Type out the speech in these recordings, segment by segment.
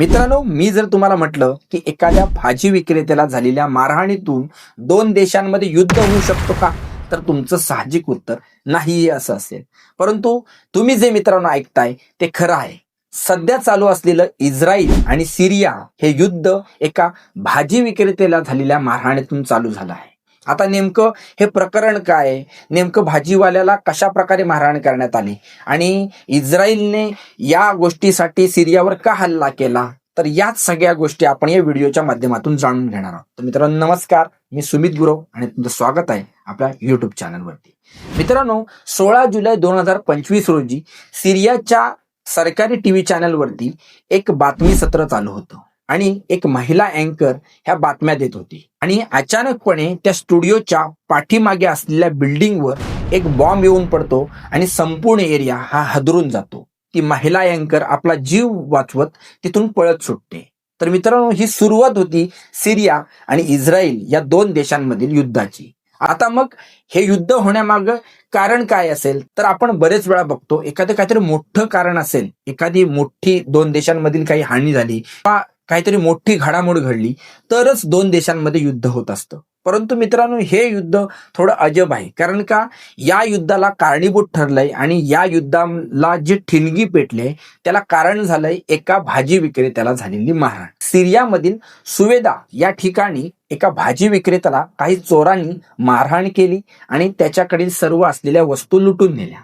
मित्रांनो मी जर तुम्हाला म्हटलं की एखाद्या भाजी विक्रेत्याला झालेल्या मारहाणीतून दोन देशांमध्ये युद्ध होऊ शकतो का? तर तुमचं साहजिक उत्तर नाही असं असेल. परंतु तुम्ही जे मित्रांनो ऐकताय ते खरं आहे. सध्या चालू असलेलं इस्रायल आणि सिरिया हे युद्ध एका भाजी विक्रेत्याला झालेल्या मारहाणीतून चालू झालं आहे. आता नेमकं हे प्रकरण काय? नेमकं भाजीवाल्याला कशा प्रकारे मारहाण करण्यात आली? आणि इस्रायलने या गोष्टीसाठी सिरियावर का हल्ला केला? तर याच सगळ्या गोष्टी आपण या व्हिडिओच्या माध्यमातून जाणून घेणार आहोत. तर मित्रांनो नमस्कार. मी सुमित गुरव आणि तुमचं स्वागत आहे आपल्या युट्यूब चॅनलवरती मित्रांनो सोळा जुलै दोन हजार पंचवीस रोजी सिरियाच्या सरकारी टीव्ही चॅनलवरती एक बातमी सत्र चालू होतं. आणि एक महिला अँकर ह्या बातम्या देत होती. आणि अचानकपणे त्या स्टुडिओच्या पाठीमागे असलेल्या बिल्डिंगवर एक बॉम्ब येऊन पडतो आणि संपूर्ण एरिया हा हदरून जातो. ती महिला अँकर आपला जीव वाचवत तिथून पळत सुटते. तर मित्रांनो ही सुरुवात होती सिरिया आणि इस्रायल या दोन देशांमधील युद्धाची. आता मग हे युद्ध होण्यामागं कारण काय असेल? तर आपण बरेच वेळा बघतो एखादं काहीतरी मोठं कारण असेल. एखादी मोठी दोन देशांमधील काही हानी झाली. किंवा काहीतरी मोठी घडामोड घडली तरच दोन देशांमध्ये युद्ध होत असतं. परंतु मित्रांनो हे युद्ध थोडं अजब आहे. कारण का? या युद्धाला कारणीभूत ठरलंय आणि या युद्धाला जी ठिणगी पेटले त्याला कारण झालंय एका भाजी विक्रेत्याला झालेली मारहाण. सिरियामधील सुवेदा या ठिकाणी एका भाजी विक्रेत्याला काही चोरांनी मारहाण केली आणि त्याच्याकडील सर्व असलेल्या वस्तू लुटून नेल्या.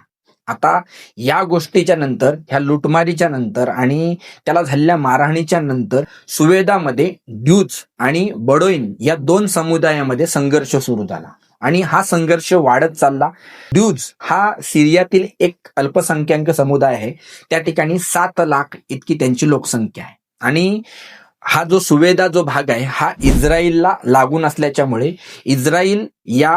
आता या गोष्टीच्या नंतर ह्या लुटमारीच्या नंतर आणि त्याला झालेल्या मारहाणीच्या नंतर सुवेदामध्ये ड्यूज आणि बडोईन या दोन समुदायामध्ये संघर्ष सुरू झाला. आणि हा संघर्ष वाढत चालला. ड्यूज हा सिरियातील एक अल्पसंख्याक समुदाय आहे. त्या ठिकाणी सात लाख इतकी त्यांची लोकसंख्या आहे. आणि हा जो सुवेदा जो भाग आहे हा इस्रायलला लागून असल्याच्यामुळे इस्रायल या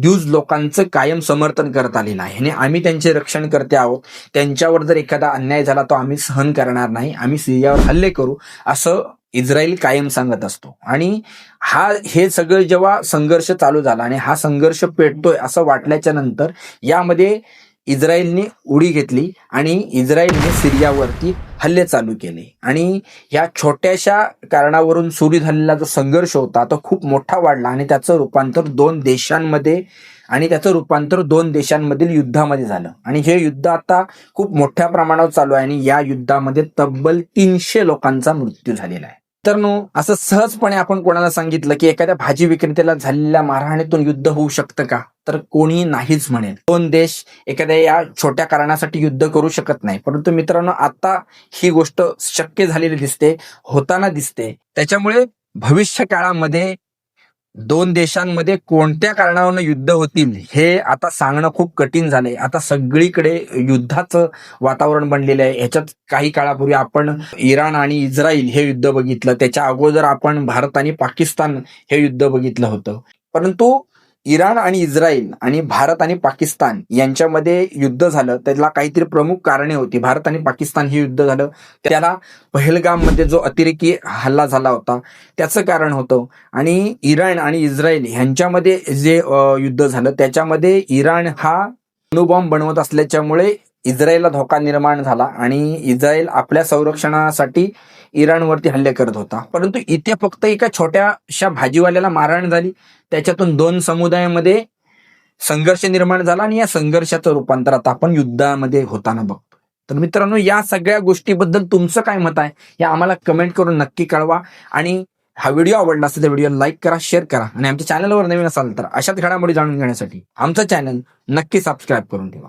ड्यूज लोकांचं कायम समर्थन करत आलेलं आहे. आणि आम्ही त्यांचे रक्षण करते आहोत. त्यांच्यावर जर एखादा अन्याय झाला तो आम्ही सहन करणार नाही. आम्ही सिरियावर हल्ले करू असं इस्रायल कायम सांगत असतो. आणि हा हे सगळं जेव्हा संघर्ष चालू झाला आणि हा संघर्ष पेटतोय असं वाटल्याच्या नंतर यामध्ये इस्रायलने उडी घेतली आणि इस्रायलने सिरियावरती हल्ले चालू केले. आणि या छोट्याशा कारणावरून सुरू झालेला जो संघर्ष होता तो खूप मोठा वाढला आणि त्याचं रूपांतर दोन देशांमध्ये आणि त्याचं रूपांतर दोन देशांमधील युद्धामध्ये झालं. आणि हे युद्ध आता खूप मोठ्या प्रमाणावर चालू आहे आणि या युद्धामध्ये तब्बल तीनशे लोकांचा मृत्यू झालेला आहे. तर नो असं सहजपणे आपण कोणाला सांगितलं की एखाद्या भाजी विक्रेत्याला झालेल्या मारहाणीतून युद्ध होऊ शकतं का? तर कोणी नाहीच म्हणेल. दोन देश एखाद्या या छोट्या कारणासाठी युद्ध करू शकत नाही. परंतु मित्रांनो आता ही गोष्ट शक्य झालेली दिसते होताना दिसते. त्याच्यामुळे भविष्य काळामध्ये दोन देशांमध्ये कोणत्या कारणावरनं युद्ध होतील हे आता सांगणं खूप कठीण झालंय. आता सगळीकडे युद्धाचं वातावरण बनलेलं आहे. ह्याच्यात काही काळापूर्वी आपण इराण आणि इस्रायल हे युद्ध बघितलं. त्याच्या अगोदर आपण भारत आणि पाकिस्तान हे युद्ध बघितलं होतं. परंतु इराण आणि इस्रायल आणि भारत आणि पाकिस्तान यांच्यामध्ये युद्ध झालं. त्याला काहीतरी प्रमुख कारणे होती. भारत आणि पाकिस्तान हे युद्ध झालं. त्याला पहलगाममध्ये जो अतिरेकी हल्ला झाला होता त्याचं कारण होतं. आणि इराण आणि इस्रायल ह्यांच्यामध्ये जे युद्ध झालं त्याच्यामध्ये इराण हा अणुबॉम्ब बनवत असल्याच्यामुळे इस्रायलला धोका निर्माण झाला आणि इस्रायल आपल्या संरक्षणासाठी इराणवरती हल्ले करत होता. परंतु इथे फक्त एका छोट्याशा भाजीवाल्याला मारहाण झाली. त्याच्यातून दोन समुदायामध्ये संघर्ष निर्माण झाला आणि या संघर्षाचं रूपांतर आता आपण युद्धामध्ये होताना बघतो तर मित्रांनो या सगळ्या गोष्टीबद्दल तुमचं काय मत आहे हे आम्हाला कमेंट करून नक्की कळवा. आणि हा व्हिडिओ आवडला असेल तर व्हिडिओ लाईक करा शेअर करा. आणि आमच्या चॅनलवर नवीन असाल तर अशाच घडामोडी जाणून घेण्यासाठी आमचं चॅनल नक्की सबस्क्राईब करून ठेवा.